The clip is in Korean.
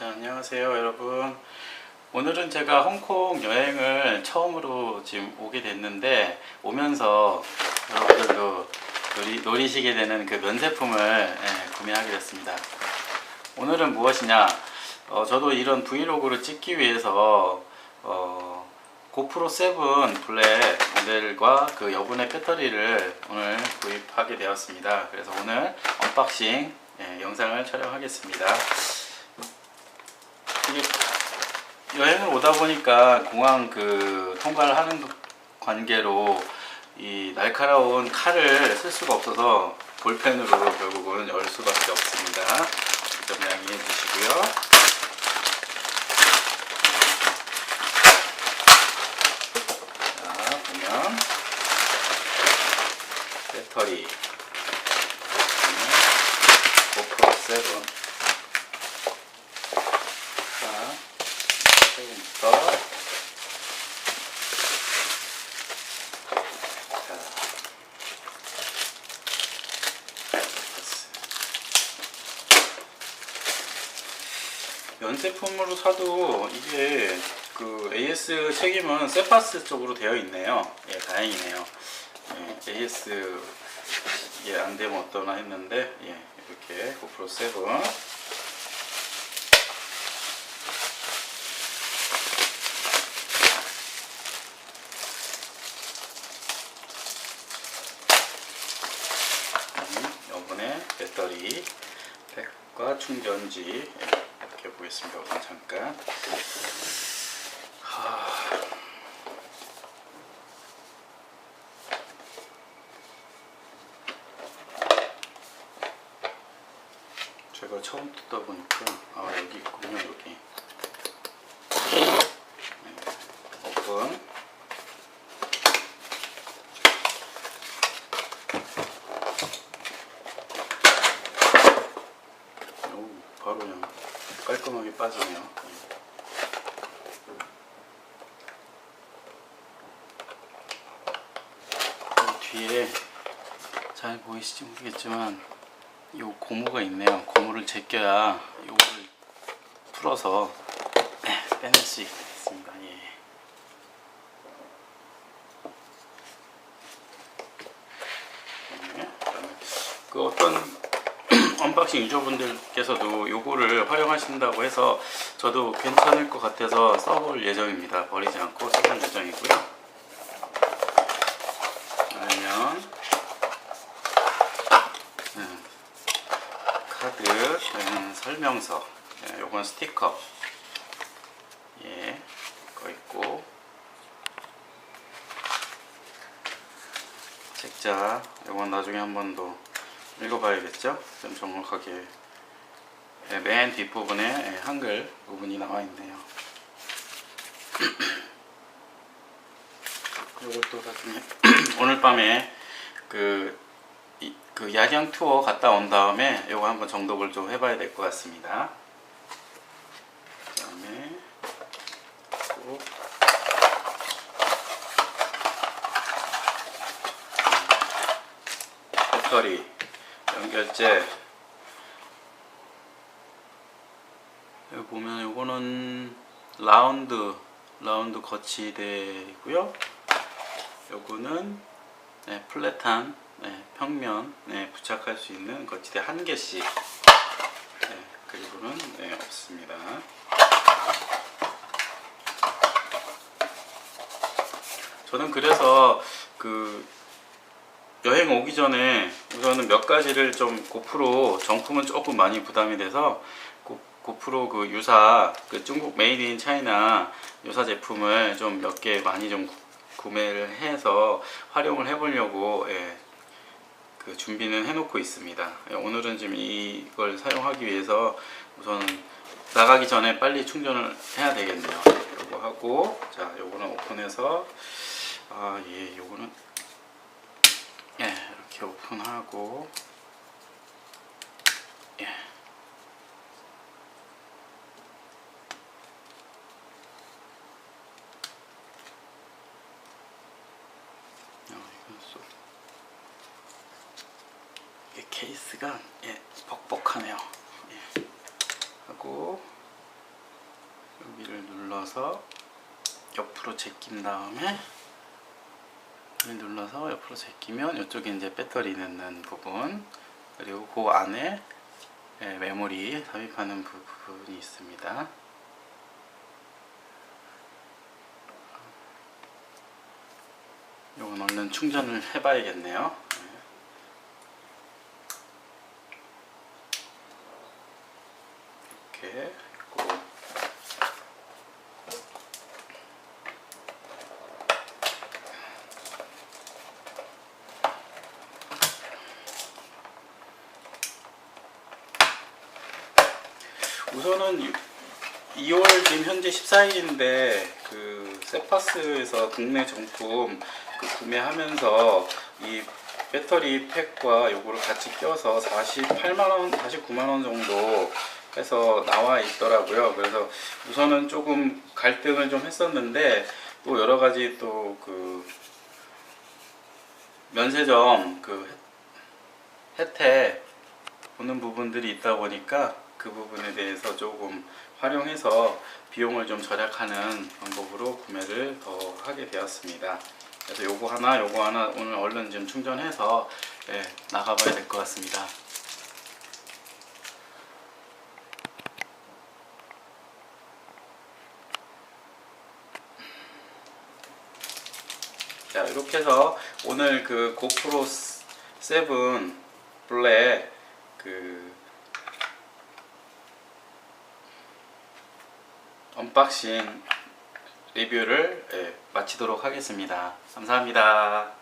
자, 안녕하세요, 여러분. 오늘은 제가 홍콩 여행을 처음으로 지금 오게 됐는데, 오면서 여러분들도 노리, 노리시게 되는 그 면세품을 예, 구매하게 됐습니다. 오늘은 무엇이냐? 어, 저도 이런 브이로그를 찍기 위해서, 어, 고프로 7 블랙 모델과 그 여분의 배터리를 오늘 구입하게 되었습니다. 그래서 오늘 언박싱 예, 영상을 촬영하겠습니다. 여행을 오다 보니까 공항 그 통과를 하는 관계로 이 날카로운 칼을 쓸 수가 없어서 볼펜으로 결국은 열 수밖에 없습니다. 좀 양해해 주시고요. 자, 보면 배터리 고프로 7 자, 지금부터 자, 면세품으로 사도 이게 그 AS 책임은 세파스 쪽으로 되어 있네요. 예, 다행이네요. 예, AS 예, 안 되면 어떠나 했는데 예, 이렇게 고프로 7 음, 여분의 배터리 팩과 충전지 예, 이렇게 보겠습니다. 우선 잠깐. 하... 제가 처음 뜯다 보니까 아 여기 있군요 여기. 네, 오픈. 오, 바로 그냥 깔끔하게 빠지네요. 이 뒤에 잘 보이실지 모르겠지만 이 고무가 있네요. 고무를 제껴야 이거를 풀어서 네, 빼낼 수 있습니다. 예. 네, 그 어떤 언박싱 유저분들께서도 요거를 활용하신다고 해서 저도 괜찮을 것 같아서 써볼 예정입니다. 버리지 않고 써볼 예정이고요. 아니면 음, 카드, 음, 설명서, 예, 요건 스티커, 예, 거 있고. 책자, 요건 나중에 한 번 더 읽어봐야겠죠? 좀 정확하게 예, 맨 뒷부분에 예, 한글 부분이 나와 있네요. 이것도 나중에 오늘 밤에 그, 이- 그 야경 투어 갔다 온 다음에 이거 한번 정독을 좀 해봐야 될 것 같습니다. 그 다음에 또 배터리 연 결재 여기 보면 요거는 라운드 라운드 거치대이고요. 요거는 네, 플랫한 네, 평면 네, 부착할 수 있는 거치대 한 개씩 네, 그리고는 네, 없습니다. 저는 그래서 그 여행 오기 전에 우선은 몇 가지를 좀 고프로 정품은 조금 많이 부담이 돼서 고, 고프로 그 유사 그 중국 메이드 인 차이나 유사 제품을 좀 몇 개 많이 좀 구- 구매를 해서 활용을 해보려고 예, 그 준비는 해놓고 있습니다. 예, 오늘은 지금 이걸 사용하기 위해서 우선 나가기 전에 빨리 충전을 해야 되겠네요. 요거 하고 자 요거는 오픈해서 아 예 요거는 예, 이렇게 오픈하고 예. 이게 케이스가 예, 벅벅하네요. 예. 하고 여기를 눌러서 옆으로 제낀 다음에 이 눌러서 옆으로 제끼면 이쪽에 이제 배터리 넣는 부분 그리고 그 안에 예, 메모리 삽입하는 부- 부분이 있습니다. 요건 얼른 충전을 해봐야겠네요. 이렇게 있고 우선은 유- 2월 지금 현재 14일인데 그 세파스에서 국내 정품 그 구매하면서 이 배터리 팩과 요거를 같이 껴서 48만 원, 49만 원 정도 해서 나와 있더라고요. 그래서 우선은 조금 갈등을 좀 했었는데 또 여러 가지 또 그 면세점 그 혜택 보는 부분들이 있다 보니까 그 부분에 대해서 조금 활용해서 비용을 좀 절약하는 방법으로 구매를 더 하게 되었습니다. 그래서 요거 하나, 요거 하나 오늘 얼른 좀 충전해서 예, 나가봐야 될 것 같습니다. 자 이렇게 해서 오늘 그 고프로 7 블랙 그 언박싱 리뷰를 예, 마치도록 하겠습니다. 감사합니다.